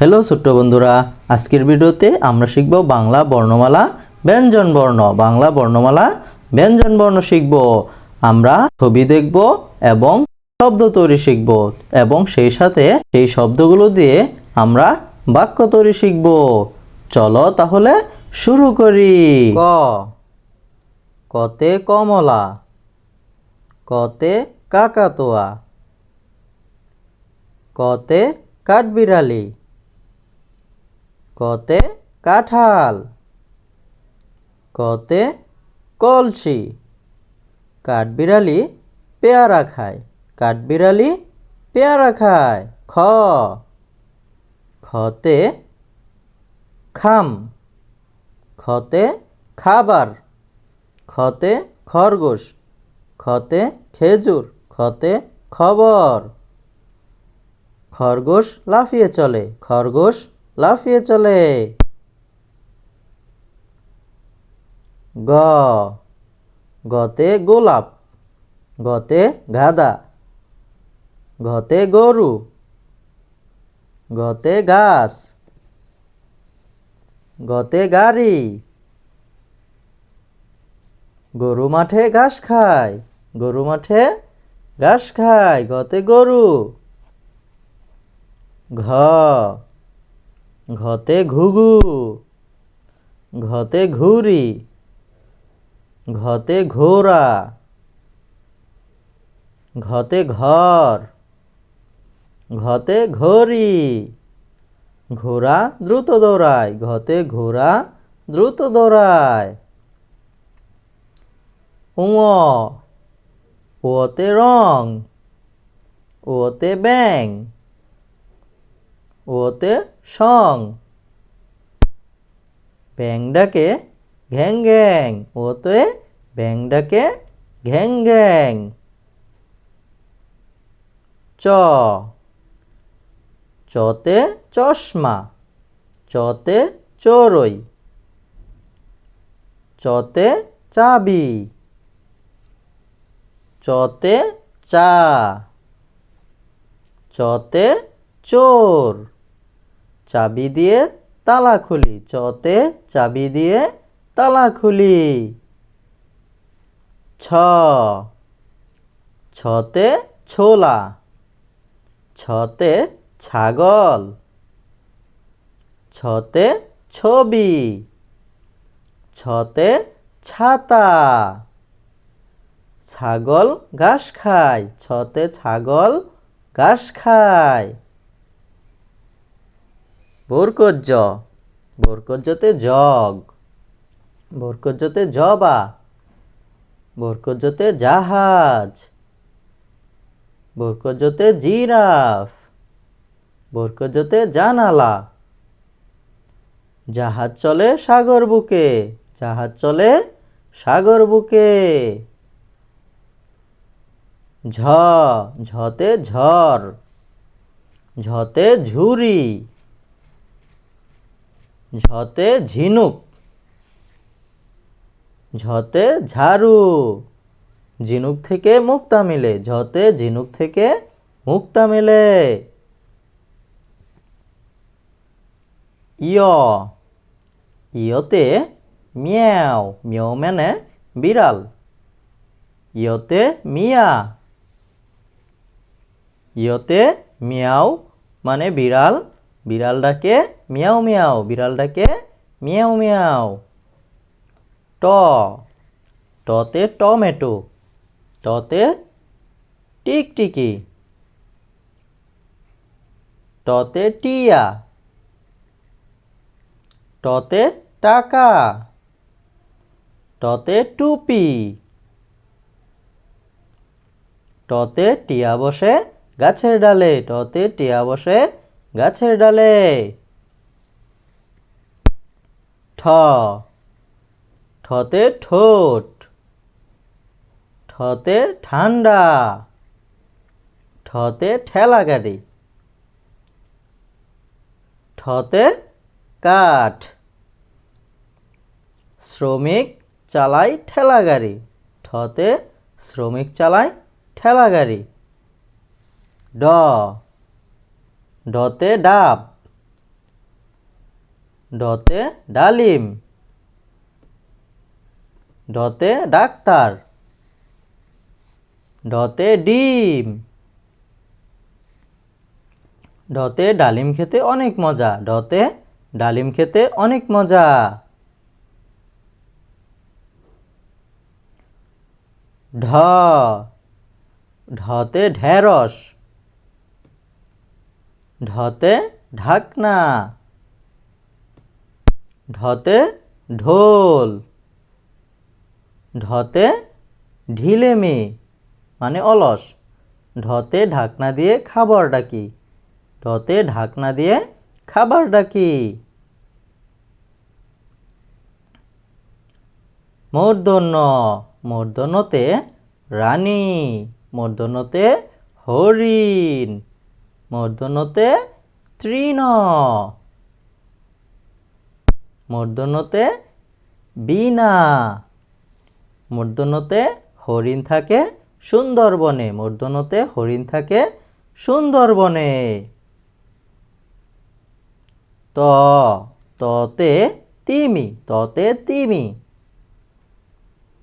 Hello ছোট্ট বন্ধুরা। আজকের ভিডিওতে আমরা শিখব বাংলা বর্ণমালা, ব্যঞ্জন বর্ণ। বাংলা বর্ণমালা, ব্যঞ্জন বর্ণ শিখব। আমরা ছবি দেখব এবং শব্দ তৈরি শিখব এবং সেই সাথে সেই শব্দগুলো দিয়ে আমরা বাক্য তৈরি শিখব। চলো তাহলে শুরু করি। ক। কতে কমলা, কতে কাকাতুয়া, কতে কাঠবিড়ালি কতে কাঁঠাল, কতে কলসি, কাঠবিড়ালি পেয়ারা খায়, কাঠবিড়ালি পেয়ারা খায়, খ, খতে খাম, খতে খাবার, খতে খরগোশ, খতে খেজুর, খতে খবর, খরগোশ লাফিয়ে চলে, খরগোশ লাফিয়ে চলে। গ। গতে গোলাপ, গতে গাদা, গতে গরু, গতে গাছ, গতে গাড়ি, গরু মাঠে ঘাস খায়, গরু মাঠে ঘাস খায়, গতে গরু। ঘ। ঘতে ঘুঘু, ঘতে ঘুরি, ঘতে ঘোড়া ঘতে ঘর, ঘতে ঘড়ি ঘোড়া দ্রুত দৌড়ায়, ঘতে ঘোড়া দ্রুত দৌড়ায়। উম ওতে রং ওতে ব্যাং ওতে সং। ব্যাং ডাকে ঘ্যাং ঘ্যাং ওতে ব্যাং ডাকে ঘ্যাং ঘ্যাং চ। চতে চশমা, চতে চড়ই চতে চাবি, চতে চা, চতে চোর। চাবি দিয়ে তালা খুলি। চতে চাবি দিয়ে তালা খুলি। ছ। ছতে ছোলা। ছতে ছাগল। ছতে ছবি। ছতে ছাতা। ছাগল ঘাস খায়। ছতে ছাগল ঘাস খায়। বরকজ্জ বরকজ্জতে জগ। বরকজ্জতে জবা। বরকজ্জতে জাহাজ। বরকজ্জতে জিরাফ। বরকজ্জতে জানালা। জাহাজ চলে সাগর বুকে। জাহাজ চলে সাগর বুকে। ঝ। ঝতে ঝড়। ঝতে ঝুরি। ঝতে ঝিনুক, ঝতে ঝাড়ু ঝিনুক থেকে মুক্তা মিলে, ঝতে ঝিনুক থেকে মুক্তা মেলে। ইয়, ইয়তে মিয়াও মিয়াও মানে বিড়াল, ইয়তে মিয়া, ইয়তে মিয়াও মানে বিড়াল বিড়াল ডাকে মিয়াও মিয়াও বিড়াল ডাকে মিয়াও মিয়াও। ট, টতে টমেটো, টতে টিকটিকি। টতে টিয়া, টতে টাকা, টতে টুপি, টতে টিয়া বসে গাছের ডালে, টতে টিয়া বসে গাছের ডালে। ঠ। ঠতে ঠোঁট। ঠতে ঠান্ডা। ঠতে ঠেলা গাড়ি ঠতে কাঠ। শ্রমিক চালায় ঠেলা গাড়ি ঠতে শ্রমিক চালায় ঠেলা গাড়ি ড। ডতে ডাব। ডতে ডালিম। ডতে ডাক্তার। ডতে ডিম। ডতে ডালিম খেতে অনেক মজা। ডতে ডালিম খেতে অনেক মজা। ঢ। ঢতে ঢেঁড়স। ঢতে ঢাকনা। ঢতে ঢোল। ঢতে ঢিলেমি মানে অলস। ঢতে ঢাকনা দিয়ে খাবার ডাকি। ঢতে ঢাকনা দিয়ে খাবার ডাকি। মূর্ধন্য, মূর্ধন্যতে রানী, মূর্ধন্যতে হরিণ। মূর্ধন্যতে তৃণ। মূর্ধন্যতে বীণা। মূর্ধন্যতে হরিণ থাকে সুন্দরবনে। মূর্ধন্যতে হরিণ থাকে সুন্দরবনে। ত, ততে তিমি ততে তিমি,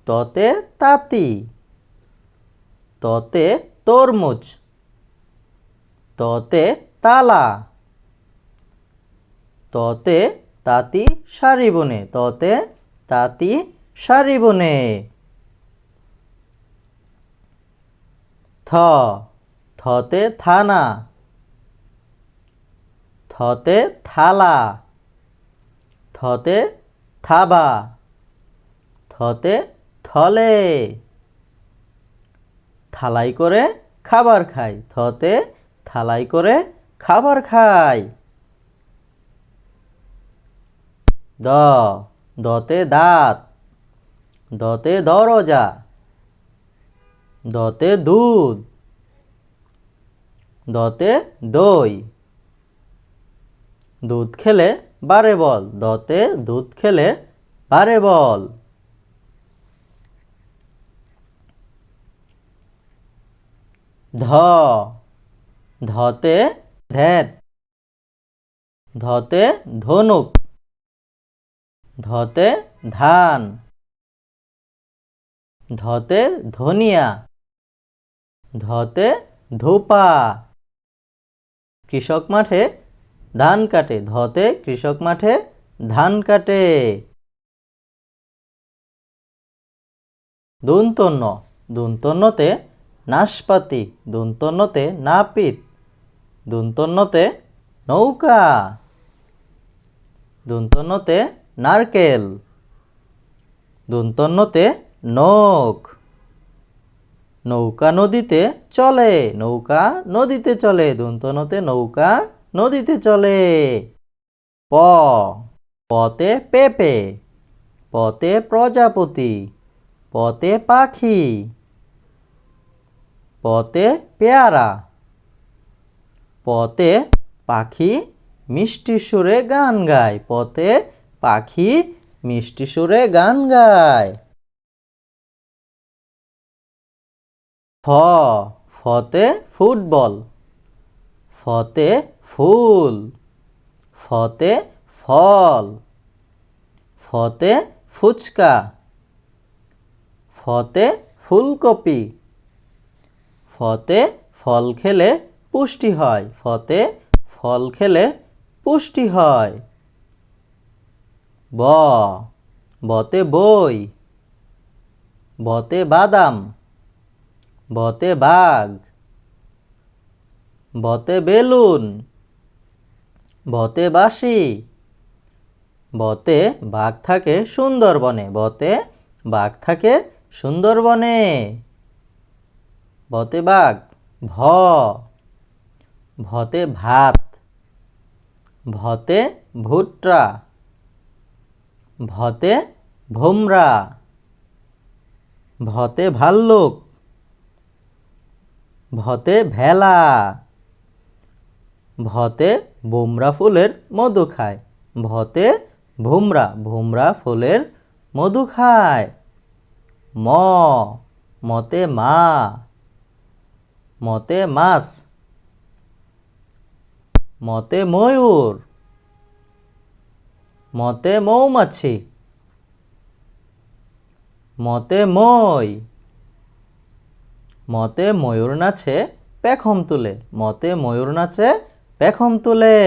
ততে তাঁতি, ততে তরমুজ। ততে তালা। ততে তাঁতি শাড়ি বনে ততে তাঁতি শাড়ি বনে থ, থতে থানা। থতে থালা। থতে থাবা। থতে থলে। থালাই করে খাবার খাই। থতে থালাই করে খাবার খাই। দ, দতে দাঁত। দতে দরজা। দতে দুধ। দতে দই। দুধ খেলে বারে বল। দতে দুধ খেলে বারে বল। ধ ধতে ধ্যাত ধতে ধনুক, ধতে ধান, ধতে ধনিয়া, ধতে ধোপা। কৃষক মাঠে ধান কাটে, ধতে কৃষক মাঠে ধান কাটে। দন্তন্য, দন্তন্যতে নাশপাতি, দন্তন্যতে নাপিত দন্তন্যতে নৌকা। দুন্তন্নতে নারকেল। দুন্তন্নতে নখ। নৌকা নদীতে চলে, নৌকা নদীতে চলে দন্তনতে নৌকা নদীতে চলে। প। পতে পেঁপে পতে প্রজাপতি পতে পাখি পতে পেয়ারা। পতে পাখি মিষ্টি সুরে গান গায়। পথে পাখি মিষ্টি সুরে গান গায়। ফ, ফতে ফুটবল। ফতে ফুল। ফতে ফল। ফতে ফুচকা। ফতে ফুলকপি। ফতে ফল খেলে পুষ্টি হয়। ফতে ফল খেলে পুষ্টি হয়। ব, বতে বই, বতে বাদাম, বতে বাঘ, বতে বেলুন, বতে বাঁশি, বতে বাঘ থাকে সুন্দরবনে, বতে বাঘ থাকে সুন্দরবনে, বতে বাঘ, ভ ভতে ভাত, ভতে ভুট্টা, ভতে ভোমরা, ভতে ভাল্লুক, ভতে ভেলা, ভতে বোমরা ফুলের মধু খায়, ভতে ভুমরা ভুমরা ফুলের মধু খায়, ম, মতে মা, মতে মাছ। মতে ময়ূর, মতে মৌমাছি, মতে মই, মতে ময়ূর নাচে পেখম তুলে, মতে ময়ূর নাচে পেখম তুলে।